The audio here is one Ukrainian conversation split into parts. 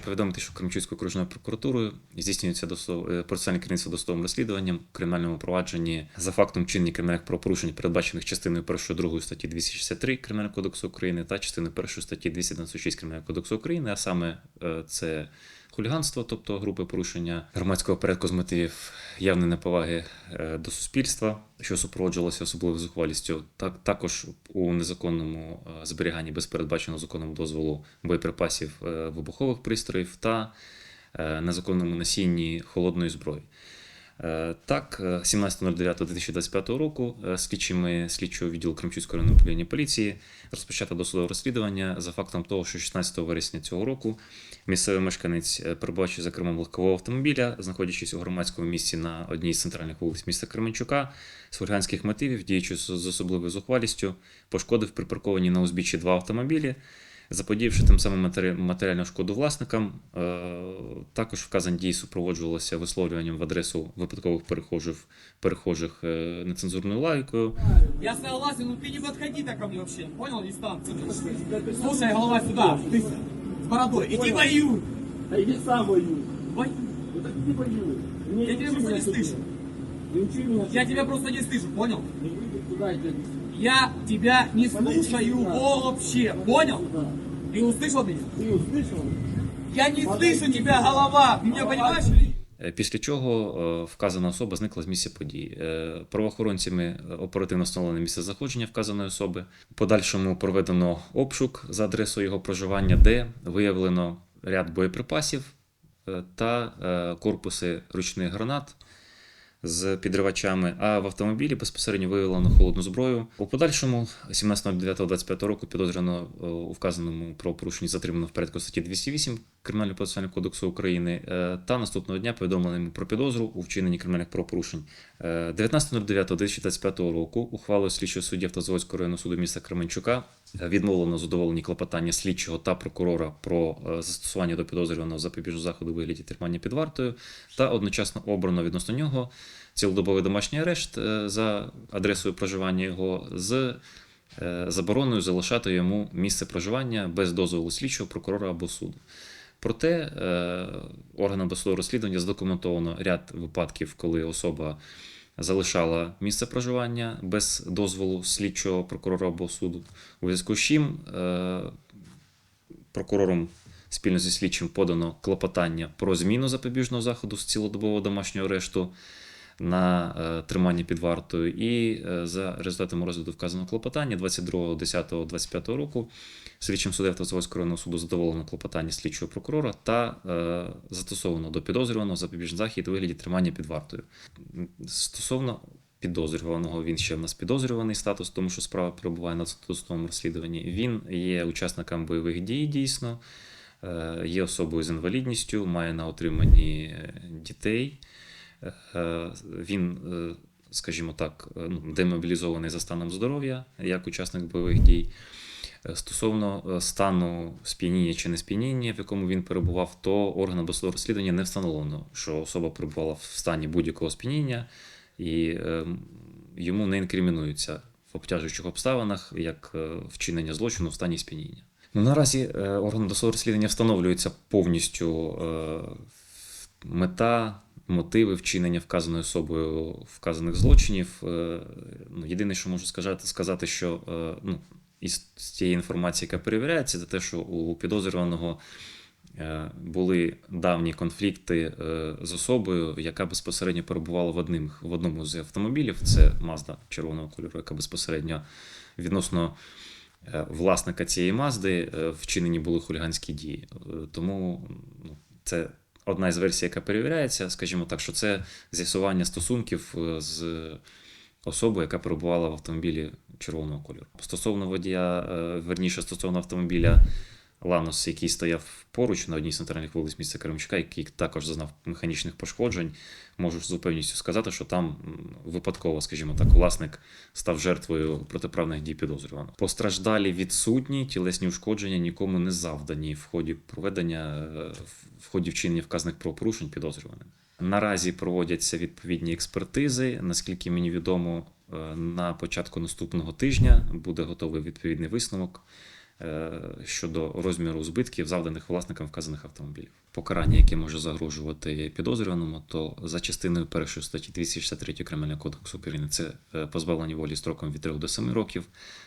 повідомити, що Кремчуцькою окружною прокуратурою здійснюється досу- е, процесуальне керівництво досудовим розслідуванням в кримінальному провадженні за фактом вчинення кримінальних правопорушень, передбачених частиною 1 2 статті 263 Кримінального кодексу України та частиною 1 статті 296 Кримінального кодексу України, а саме е, це хуліганство, тобто групи порушення громадського порядку з мотивів явної неповаги е, до суспільства, що супроводжувалося особливою зухвалістю, так також у незаконному е, зберіганні без передбаченого законом дозволу боєприпасів е, вибухових пристроїв та незаконному носінні холодної зброї. Е, Так, е, 17.09.2025 року е, слідчими слідчого відділу Кримчуцького районного управління поліції розпочато досудове розслідування за фактом того, що 16 вересня цього року місцевий мешканець, е, перебуваючи за кермом легкового автомобіля, знаходячись у громадському місці на одній з центральних вулиць міста Кременчука, з хуліганських мотивів, діючи з особливою зухвалістю, пошкодив припарковані на узбіччі два автомобілі Заподіявши тим самим матері- матеріальну шкоду власникам, е, також вказані дії супроводжувалися висловлюванням в адресу випадкових перехожих, перехожих е, нецензурною лайкою, Я согласен, но ты не подходи так ко мне вообще. Понял? Дистанцию. Слушай, голова сюда. Ты с бородой. Иди воюй. А иди сам воюй. Воюй. Ну так иди воюй. Не Я учи тебя просто меня не тут. слышу. Не учи меня. Я тут. тебя просто не слышу, понял? Не выйди туда, иди. Я тебя не слушаю вообще, понял? Туда. Ты услышал меня? Ты услышал? Я не слышу тебя, голова. Ты меня понимаешь? или нет? Е, Після чого е, вказана особа зникла з місця події. Е, Правоохоронцями е, оперативно встановлене місце знаходження вказаної особи. В подальшому проведено обшук за адресою його проживання, де виявлено ряд боєприпасів е, та е, корпуси ручних гранат з підривачами, а в автомобілі безпосередньо виявлено холодну зброю. У подальшому 17.09.25 року підозрювано е, у вказаному про порушення затримано в порядку статті 208 Кримінального процесуального кодексу України е, та наступного дня повідомлено про підозру у вчиненні кримінальних правопорушень. Е, 19.09.2025 року ухвалою слідчого судді Автозаводського районного суду міста Кременчука е, відмовлено задоволені клопотання слідчого та прокурора про е, застосування до підозрюваного запобіжного заходу вигляді тримання під вартою та одночасно обрано відносно нього цілодобовий домашній арешт е, за адресою проживання його з е, забороною залишати йому місце проживання без дозволу слідчого прокурора або суду. Проте е, органам досудового розслідування задокументовано ряд випадків, коли особа залишала місце проживання без дозволу слідчого прокурора або суду. У зв'язку з чим е, прокурором спільно зі слідчим подано клопотання про зміну запобіжного заходу з цілодобового домашнього арешту на е, тримання під вартою. І е, за результатами розгляду вказаного клопотання 22.10.25 року слідчим суддею Автозаводського районного суду задоволено клопотання слідчого прокурора та е, застосовано до підозрюваного запобіжний захід у вигляді тримання під вартою. Стосовно підозрюваного, він ще в нас підозрюваний статус, тому що справа перебуває на досудовому розслідуванні. Він є учасником бойових дій дійсно, є особою з інвалідністю, має на отриманні дітей. Е, Він, е, скажімо так, е, ну, демобілізований за станом здоров'я як учасник бойових дій. Стосовно стану сп'яніння чи не сп'яніння, в якому він перебував, то органам досудового розслідування не встановлено, що особа перебувала в стані будь-якого сп'яніння, і е, йому не інкримінується в обтяжуючих обставинах як вчинення злочину в стані сп'яніння. Ну, наразі органом досудового розслідування встановлюється повністю мета, мотиви вчинення вказаною особою вказаних злочинів. Е, Ну, єдине, що можу сказати, сказати, що е, ну, із з цієї інформації, яка перевіряється, це те, що у підозрюваного е, були давні конфлікти з особою, яка безпосередньо перебувала в, одним, в одному з автомобілів. Це Mazda червоного кольору, яка безпосередньо відносно власника цієї Мазди вчинені були хуліганські дії. Тому ну, це одна із версій, яка перевіряється, скажімо так, що це з'ясування стосунків е, з особою, яка перебувала в автомобілі червоного кольору. Стосовно водія, е, верніше, стосовно автомобіля Ланос, який стояв поруч на одній з центральних вулиць міста Кремчука, який також зазнав механічних пошкоджень, можу з упевненістю сказати, що там випадково, скажімо так, власник став жертвою протиправних дій підозрюваного. Постраждалі відсутні, тілесні ушкодження нікому не завдані в ході проведення, е, в ході вчинення вказаних правопорушень підозрюваним. Наразі проводяться відповідні експертизи. Наскільки мені відомо, е, на початку наступного тижня буде готовий відповідний висновок щодо розміру збитків, завданих власникам вказаних автомобілів. Покарання, яке може загрожувати підозрюваному, то за частиною першої статті 263 Кримінального кодексу України це е, позбавлення волі строком від 3 до 7 років.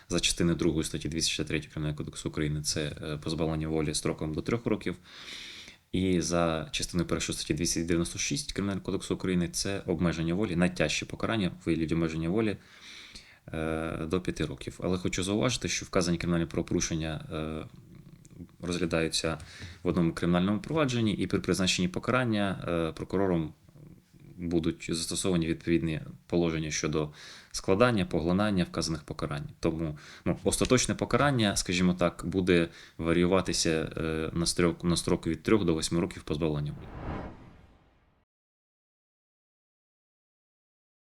За частиною 2 статті 263 Кримінального кодексу України це е, позбавлення волі строком до 3 років. І за частиною першої статті 296 Кримінального кодексу України це обмеження волі, найтяжче покарання в вигляді обмеження волі е, до 5 років. Але хочу зауважити, що вказані кримінальні правопорушення е, розглядаються в одному кримінальному провадженні, і при призначенні покарання е, прокурором будуть застосовані відповідні положення щодо складання, поглинання вказаних покарань. Тому ну, остаточне покарання, скажімо так, буде варіюватися е, на строк, на строк від 3 до 8 років позбавлення.